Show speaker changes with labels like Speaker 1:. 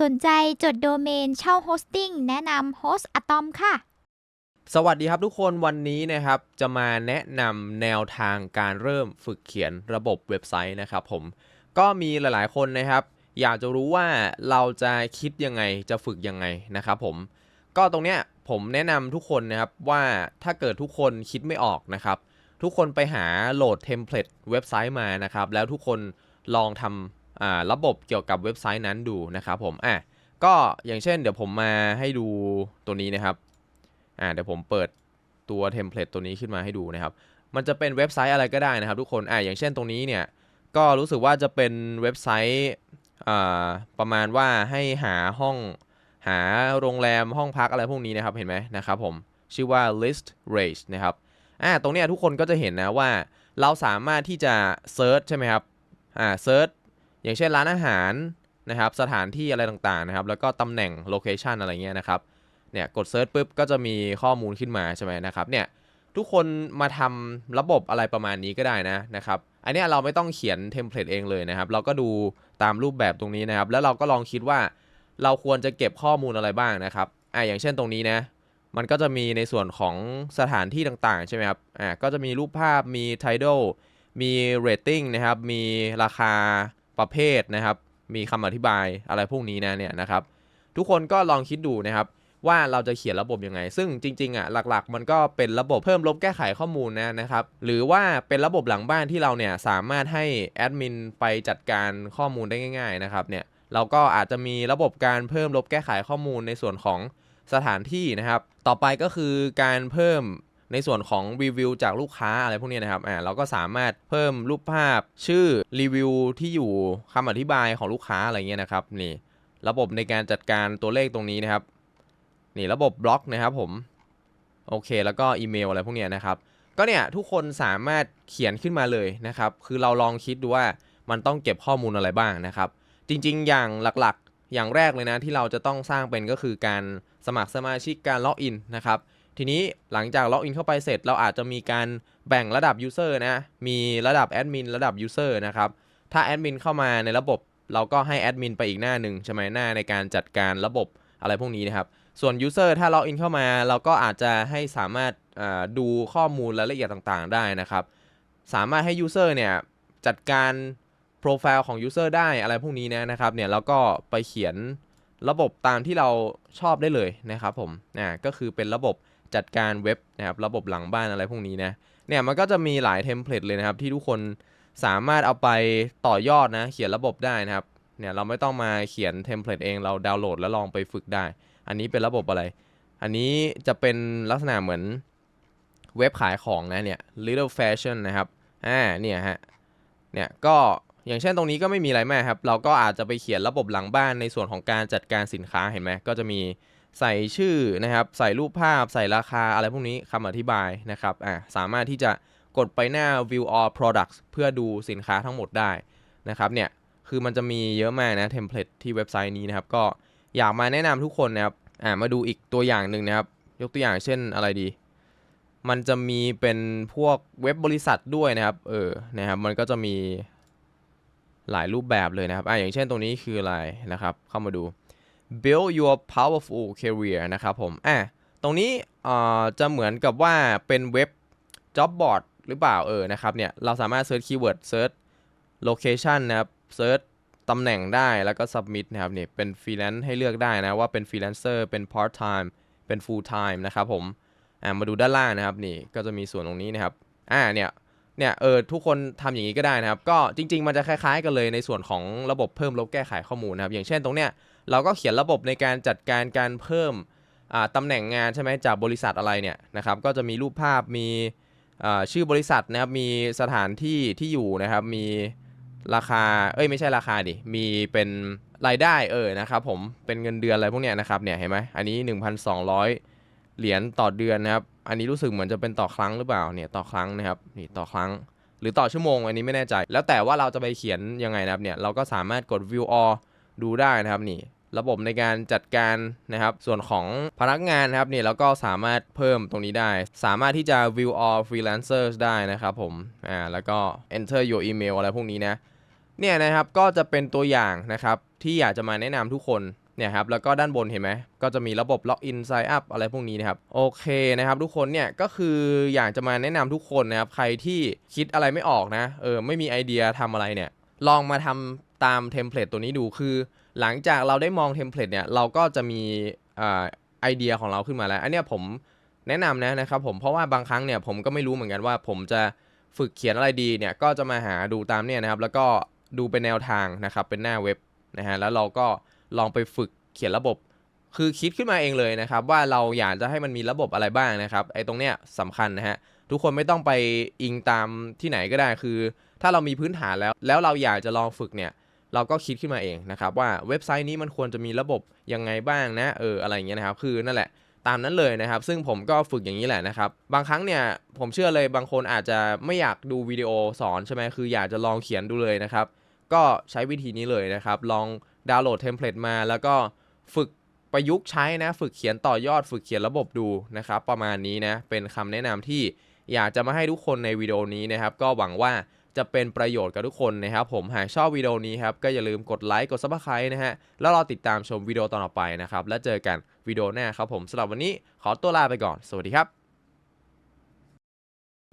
Speaker 1: สนใจจดโดเมนเช่าโฮสติ้งแนะนำโฮสอะตอมค่ะ
Speaker 2: สวัสดีครับทุกคนวันนี้นะครับจะมาแนะนำแนวทางการเริ่มฝึกเขียนระบบเว็บไซต์นะครับผมก็มีหลายๆคนนะครับ อยากจะรู้ว่าเราจะคิดยังไงจะฝึกยังไงนะครับผมก็ตรงเนี้ยผมแนะนำทุกคนนะครับว่าถ้าเกิดทุกคนคิดไม่ออกนะครับ ทุกคนไปหาโหลดเทมเพลตเว็บไซต์มานะครับ แล้วทุกคนลองทำ ระบบเกี่ยวกับเว็บไซต์นั้นดูนะครับผมอะก็อย่างเช่นเดี๋ยวผมมาให้ดูตัวนี้นะครับอ่าเดี๋ยวผมเปิดตัวเทมเพลตตัวนี้ขึ้นมาให้ดูนะครับ มันจะเป็นเว็บไซต์อะไรก็ได้นะครับ ทุกคนอ่าอย่างเช่นตรงนี้เนี่ยก็รู้สึกว่าจะเป็นเว็บไซต์อ่าประมาณว่าให้หาห้องหาโรงแรมห้องพักอะไรพวกนี้นะครับเห็นไหมนะครับผมชื่อว่า list rate นะครับอ่าตรงนี้ทุกคนก็จะเห็นนะว่าเราสามารถที่จะเซิร์ชใช่ไหมครับอ่าเซิร์ช อย่างเช่นร้านอาหารนะครับสถานที่อะไรต่างๆนะครับแล้วก็ตำแหน่งโลเคชันอะไรเงี้ยนะครับเนี่ยกดเซิร์ชปุ๊บก็จะมีข้อมูลขึ้นมาใช่ไหมนะครับเนี่ยทุกคนมาทำระบบอะไรประมาณนี้ก็ได้นะนะครับอันเนี้ยเราไม่ต้องเขียนเทมเพลตเองเลยนะครับ เราก็ดูตามรูปแบบตรงนี้นะครับ แล้วเราก็ลองคิดว่าเราควรจะเก็บข้อมูลอะไรบ้างนะครับอ่าอย่างเช่นตรงนี้นะมันก็จะมีในส่วนของสถานที่ต่างๆ ใช่ไหมครับอ่าก็จะมีรูปภาพมี title มี rating นะครับมีราคา ประเภทนะครับ มีคำอธิบายอะไรพวกนี้นะเนี่ยนะครับ ทุกคนก็ลองคิดดูนะครับว่าเราจะเขียนระบบยังไง ซึ่งจริงๆอะหลักๆ มันก็เป็นระบบเพิ่มลบแก้ไขข้อมูลนะนะครับ หรือว่าเป็นระบบหลังบ้านที่เราเนี่ยสามารถให้แอดมินไปจัดการข้อมูลได้ง่าย ๆนะครับเนี่ยเราก็อาจจะมีระบบการเพิ่มลบแก้ไขข้อมูลในส่วนของสถานที่นะครับ ต่อไปก็คือการเพิ่ม ในส่วนของรีวิวจากลูกค้าอะไรพวกนี้นะครับอ่าเราก็สามารถเพิ่มรูปภาพชื่อรีวิวที่อยู่คำอธิบายของลูกค้าอะไรเงี้ยนะครับนี่ระบบในการจัดการตัวเลขตรงนี้นะครับ นี่ระบบบล็อกนะครับผมโอเค แล้วก็อีเมลอะไรพวกนี้นะครับ ก็เนี่ยทุกคนสามารถเขียนขึ้นมาเลยนะครับ คือเราลองคิดดูว่ามันต้องเก็บข้อมูลอะไรบ้างนะครับ จริงๆ อย่างหลักๆ อย่างแรกเลยนะที่เราจะต้องสร้างเป็นก็คือการสมัครสมาชิกการล็อกอินนะครับ ทีนี้หลังจากล็อกอินเข้าไปเสร็จ เราอาจจะมีการแบ่งระดับยูเซอร์นะ มีระดับแอดมินระดับยูเซอร์นะครับ ถ้าแอดมินเข้ามาในระบบ เราก็ให้แอดมินไปอีกหน้าหนึ่งใช่ไหมหน้าในการจัดการระบบอะไรพวกนี้นะครับ ส่วน User ถ้าล็อกอินเข้ามา เราก็อาจจะให้สามารถดูข้อมูลรายละเอียดต่างๆ ได้นะครับ สามารถให้ User เนี่ยจัดการโปรไฟล์ของ User ได้อะไรพวกนี้นะนะครับเนี่ยแล้วก็ไปเขียนระบบตามที่เราชอบได้เลยนะครับผมอ่าก็คือเป็นระบบ จัดการเว็บนะครับระบบหลังบ้านอะไรพวกนี้นะเนี่ยมันก็จะมีหลายเทมเพลตเลยนะครับ ที่ทุกคนสามารถเอาไปต่อยอดนะ เขียนระบบได้นะครับเนี่ยเราไม่ต้องมาเขียนเทมเพลตเองเราดาวน์โหลดแล้วลองไปฝึกได้ อันนี้เป็นระบบอะไร อันนี้จะเป็นลักษณะเหมือนเว็บขายของนะเนี่ย little fashion นะครับอ่าเนี่ยฮะเนี่ยก็อย่างเช่นตรงนี้ก็ไม่มีอะไรมากครับ เราก็อาจจะไปเขียนระบบหลังบ้านในส่วนของการจัดการสินค้าเห็นไหมก็จะมี ใส่ชื่อนะครับ ใส่รูปภาพ ใส่ราคาอะไรพวกนี้คำอธิบายนะครับอ่าสามารถที่จะกดไปหน้า view all products เพื่อดูสินค้าทั้งหมดได้นะครับเนี่ยคือมันจะมีเยอะมากนะเทมเพลตที่เว็บไซต์นี้นะครับ ก็อยากมาแนะนำทุกคนนะครับอ่ามาดูอีกตัวอย่างหนึ่งนะครับ ยกตัวอย่างเช่นอะไรดี มันจะมีเป็นพวกเว็บบริษัทด้วยนะครับ เออนะครับมันก็จะมีหลายรูปแบบเลยนะครับอ่าอย่างเช่นตรงนี้คืออะไรนะครับ เข้ามาดู build your powerful career นะครับผมอะตรงนี้อ่าจะเหมือนกับว่าเป็นเว็บ job board หรือเปล่าเออนะครับเนี่ยเราสามารถ search keyword search location นะครับ search ตำแหน่งได้แล้วก็ submit นะครับเนี่ยเป็น freelance ให้เลือกได้นะว่าเป็น freelancer เป็น part time เป็น full time นะครับผมอ่ามาดูด้านล่างนะครับนี่ก็จะมีส่วนตรงนี้นะครับอ่าเนี่ยเนี่ยเออทุกคนทำอย่างนี้ก็ได้นะครับ ก็จริง ๆ มันจะคล้าย ๆ กันเลยในส่วนของระบบเพิ่มลบแก้ไขข้อมูลนะครับ อย่างเช่นตรงเนี้ย เราก็เขียนระบบในการจัดการการเพิ่มตำแหน่งงานใช่ไหมจากบริษัทอะไรเนี่ยนะครับ ก็จะมีรูปภาพมีชื่อบริษัทนะครับ มีสถานที่ที่อยู่นะครับ มีราคา เอ้ยไม่ใช่ราคาดิ มีเป็นรายได้เออนะครับผม เป็นเงินเดือนอะไรพวกเนี้ยนะครับเนี่ยเห็นไหมอันนี้ 1,200 เหรียญต่อเดือนนะครับ อันนี้รู้สึกเหมือนจะเป็นต่อครั้งหรือเปล่าเนี่ยต่อครั้งนะครับนี่ต่อครั้ง หรือต่อชั่วโมงอันนี้ไม่แน่ใจ แล้วแต่ว่าเราจะไปเขียนยังไงนะครับเนี่ยเราก็สามารถกด view all ดูได้นะครับนี่ ระบบในการจัดการนะครับ ส่วนของพนักงานนะครับเนี่ยเราก็สามารถเพิ่มตรงนี้ได้ สามารถที่จะ view all freelancers ได้นะครับผมอ่าแล้วก็ enter your email อะไรพวกนี้นะเนี่ยนะครับก็จะเป็นตัวอย่างนะครับที่อยากจะมาแนะนำทุกคนเนี่ยครับแล้วก็ด้านบนเห็นไหมก็จะมีระบบล็อกอิน sign up อะไรพวกนี้นะครับโอเคนะครับ ทุกคนเนี่ยก็คืออยากจะมาแนะนำทุกคนนะครับใครที่คิดอะไรไม่ออกนะเออไม่มีไอเดียทำอะไรเนี่ยลองมาทำตามเทมเพลตตัวนี้ดูคือ หลังจากเราได้มองเทมเพลตเนี่ยเราก็จะมีอไอเดียของเราขึ้นมาแล้ว อันเนี้ยผมแนะนำนะนะครับผมเพราะว่าบางครั้งเนี่ยผมก็ไม่รู้เหมือนกันว่า ผมจะฝึกเขียนอะไรดีเนี่ยก็จะมาหาดูตามเนี่ยนะครับ แล้วก็ดูเป็นแนวทางนะครับเป็นหน้าเว็บนะฮะแล้วเราก็ลองไปฝึกเขียนระบบ คือคิดขึ้นมาเองเลยนะครับ ว่าเราอยากจะให้มันมีระบบอะไรบ้างนะครับไอ้ตรงเนี้ยสำคัญนะฮะทุกคนไม่ต้องไปอิงตามที่ไหนก็ได้คือ ถ้าเรามีพื้นฐานแล้ว แล้วเราอยากจะลองฝึกเนี่ย เราก็คิดขึ้นมาเองนะครับว่าเว็บไซต์นี้มันควรจะมีระบบยังไงบ้างนะเอออะไรอย่างเงี้ยนะครับคือนั่นแหละตามนั้นเลยนะครับ ซึ่งผมก็ฝึกอย่างนี้แหละนะครับ บางครั้งเนี่ยผมเชื่อเลยบางคนอาจจะไม่อยากดูวิดีโอสอนใช่ไหมคืออยากจะลองเขียนดูเลยนะครับ ก็ใช้วิธีนี้เลยนะครับ ลองดาวน์โหลดเทมเพลตมา แล้วก็ฝึกประยุกต์ใช้นะ ฝึกเขียนต่อยอดฝึกเขียนระบบดูนะครับ ประมาณนี้นะเป็นคำแนะนำที่อยากจะมาให้ทุกคนในวิดีโอนี้นะครับ ก็หวังว่า จะเป็นประโยชน์กับทุกคนนะครับผมหากชอบวิดีโอนี้ครับก็อย่าลืมกดไลค์กดซับสไครต์นะฮะแล้วรอติดตามชมวิดีโอต่อไปนะครับแล้วเจอกันวิดีโอหน้าครับผมสำหรับวันนี้ขอตัวลาไปก่อน สวัสดีครับ